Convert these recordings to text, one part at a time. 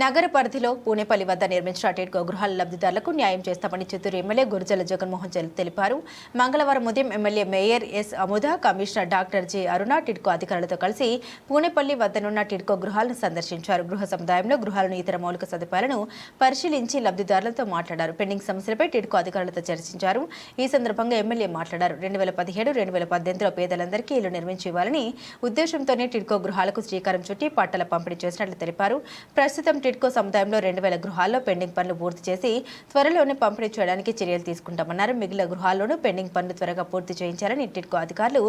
నగర పరిధిలో పూణేపల్లి వద్ద నిర్మించిన టిడ్కో గృహాల లబ్ధిదారులకు న్యాయం చేస్తామని చిత్తూరు ఎమ్మెల్యే గురజల జగన్మోహన్ తెలిపారు. మంగళవారం ఉదయం MLA mayor S Amuda commissioner doctor G Aruna TIDCO అధికారులతో కలిసి పూణేపల్లి వద్దనున్న టిడ్కో గృహాలను సందర్శించారు. గృహ సముదాయంలో గృహాలను ఇతర మౌలిక సదుపాయాలను పరిశీలించి లబ్ధిదారులతో మాట్లాడారు. పెండింగ్ సమస్యలపై టిడ్కో అధికారులతో చర్చించారు. ఈ సందర్భంగా ఎమ్మెల్యే మాట్లాడారు. రెండు వేల పదిహేడు రెండు వేల పద్దెనిమిదిలో పేదలందరికీ ఇల్లు నిర్మించి ఇవ్వాలని ఉద్దేశంతోనే టిడ్కో గృహాలకు శ్రీకారం చుట్టి పట్టల పంపిణీ చేసినట్లు తెలిపారు. ప్రస్తుతం టిడ్కో సముదాయంలో రెండు వేల గృహాల్లో పెండింగ్ పనులు పూర్తి చేసి త్వరలోనే పంపిణీ చేయడానికి చర్యలు తీసుకుంటామన్నారు. మిగిలిన గృహాల్లోనూ పెండింగ్ పనులు త్వరగా పూర్తి చేయించాలని టిడ్కో అధికారులు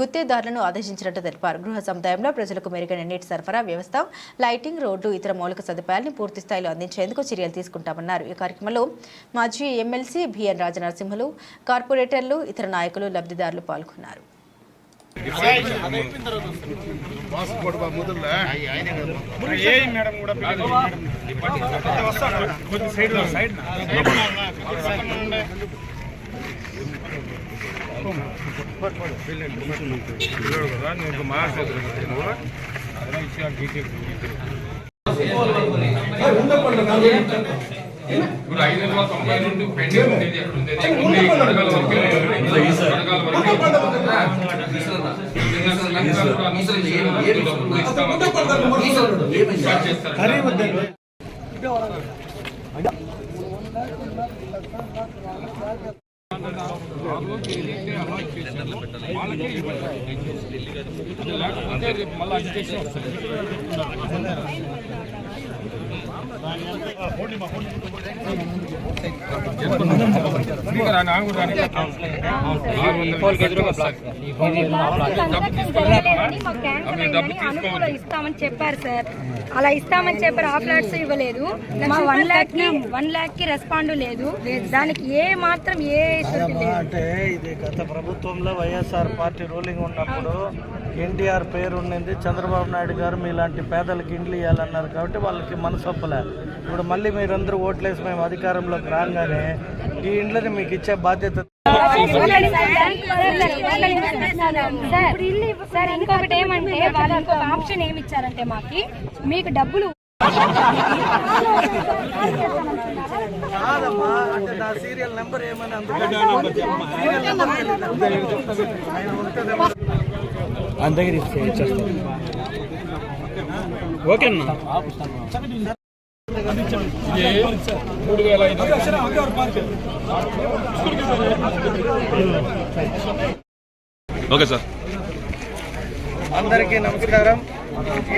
గుత్తేదారులను ఆదేశించినట్టు తెలిపారు. గృహ సముదాయంలో ప్రజలకు మెరుగైన నీటి సరఫరా వ్యవస్థ లైటింగ్ రోడ్లు ఇతర మౌలిక సదుపాయాలను పూర్తి స్థాయిలో అందించేందుకు చర్యలు తీసుకుంటామన్నారు. ఈ కార్యక్రమంలో మాజీ ఎమ్మెల్సీ బిఎన్ రాజనరసింహులు కార్పొరేటర్లు ఇతర నాయకులు లబ్ధిదారులు పాల్గొన్నారు. ఇప్పుడు ఐదు వందల తొంభై నుండి పెండింగ్ ఉండేది ఎక్కడ ఉండేది. వరకే. కడగాల వరకే లేకపోతే రేపు మళ్ళీ అజిటేషన్ వస్తుంది ఇస్తామని చెప్పారు సార్ అలా ఇస్తామని చెప్పారు ఆ ఫ్లాట్స్ ఇవ్వలేదు మా వన్ ల్యాక్ వన్ లాక్కి రెస్పాండ్ లేదు దానికి ఏ మాత్రం ఏ అంటే ఇది గత ప్రభుత్వంలో వైఎస్ఆర్ పార్టీ రూలింగ్ ఉన్నప్పుడు ఎన్టీఆర్ పేరు ఉండింది చంద్రబాబు నాయుడు గారు మీలాంటి పేదలకు ఇండ్లు ఇవ్వాలన్నారు కాబట్టి వాళ్ళకి మనసొప్పలే ఇప్పుడు మళ్ళీ మీరందరూ ఓట్లేసి మేము అధికారంలోకి రాగానే ఈ ఇండ్లని మీకు ఇచ్చే బాధ్యత. సార్ ఇంకొకటి ఏమంటే వాళ్ళు ఇంకొక ఆప్షన్ ఏమి ఇచ్చారంటే మాకి మీకు డబ్బులు కాదమ్మా అంటే నా సీరియల్ నెంబర్ ఏమని అందుకని సీరియల్ నెంబర్ మూడు వేల ఐదు ఓకే సార్. అందరికీ నమస్కారం.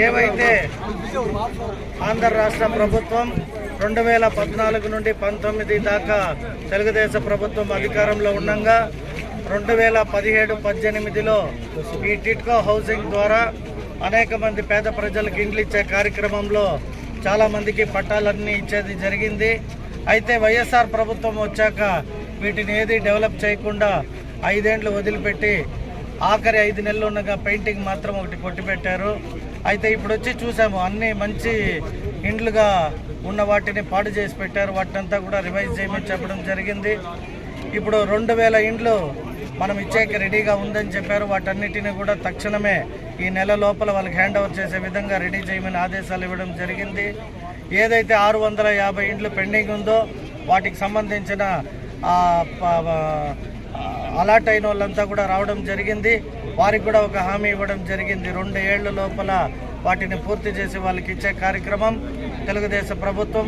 ఏవైతే ఆంధ్ర రాష్ట్ర ప్రభుత్వం రెండు వేల పద్నాలుగు నుండి పంతొమ్మిది దాకా తెలుగుదేశం ప్రభుత్వం అధికారంలో ఉండగా రెండు వేల పదిహేడు పద్దెనిమిదిలో ఈ టిట్కో హౌసింగ్ ద్వారా అనేక మంది పేద ప్రజలకు ఇండ్లు ఇచ్చే కార్యక్రమంలో చాలామందికి పట్టాలన్నీ ఇచ్చేది జరిగింది. అయితే వైఎస్ఆర్ ప్రభుత్వం వచ్చాక వీటిని ఏది డెవలప్ చేయకుండా ఐదేండ్లు వదిలిపెట్టి ఆఖరి ఐదు నెలలు ఉండగా పెయింటింగ్ మాత్రం ఒకటి కొట్టిపెట్టారు. అయితే ఇప్పుడు వచ్చి చూసాము అన్ని మంచి ఇండ్లుగా ఉన్న వాటిని పాడు చేసి పెట్టారు. వాటినంతా కూడా రివైజ్ చేయమని చెప్పడం జరిగింది. ఇప్పుడు రెండు వేల ఇండ్లు మనం ఇచ్చేకి రెడీగా ఉందని చెప్పారు. వాటన్నిటిని కూడా తక్షణమే ఈ నెల లోపల వాళ్ళకి హ్యాండ్ ఓవర్ చేసే విధంగా రెడీ చేయమని ఆదేశాలు ఇవ్వడం జరిగింది. ఏదైతే ఆరు వందల యాభై ఇండ్లు పెండింగ్ ఉందో వాటికి సంబంధించిన అలాట్ అయిన వాళ్ళంతా కూడా రావడం జరిగింది. వారికి కూడా ఒక హామీ ఇవ్వడం జరిగింది. రెండు ఏళ్ళ లోపల వాటిని పూర్తి చేసి వాళ్ళకి ఇచ్చే కార్యక్రమం తెలుగుదేశం ప్రభుత్వం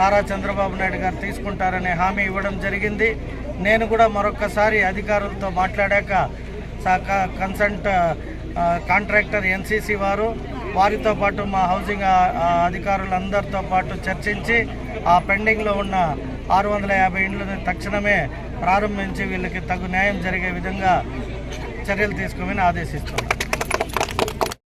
నారా చంద్రబాబు నాయుడు గారు తీసుకుంటారనే హామీ ఇవ్వడం జరిగింది. నేను కూడా మరొకసారి అధికారులతో మాట్లాడాక కన్సల్ట్ కాంట్రాక్టర్ ఎన్సీసీ వారు వారితో పాటు మా హౌసింగ్ అధికారులందరితో పాటు చర్చించి ఆ పెండింగ్లో ఉన్న ఆరు వందల యాభై ఇండ్లను తక్షణమే ప్రారంభించి వీళ్ళకి తగు న్యాయం జరిగే విధంగా చర్యలు తీసుకోమని ఆదేశిస్తున్నాను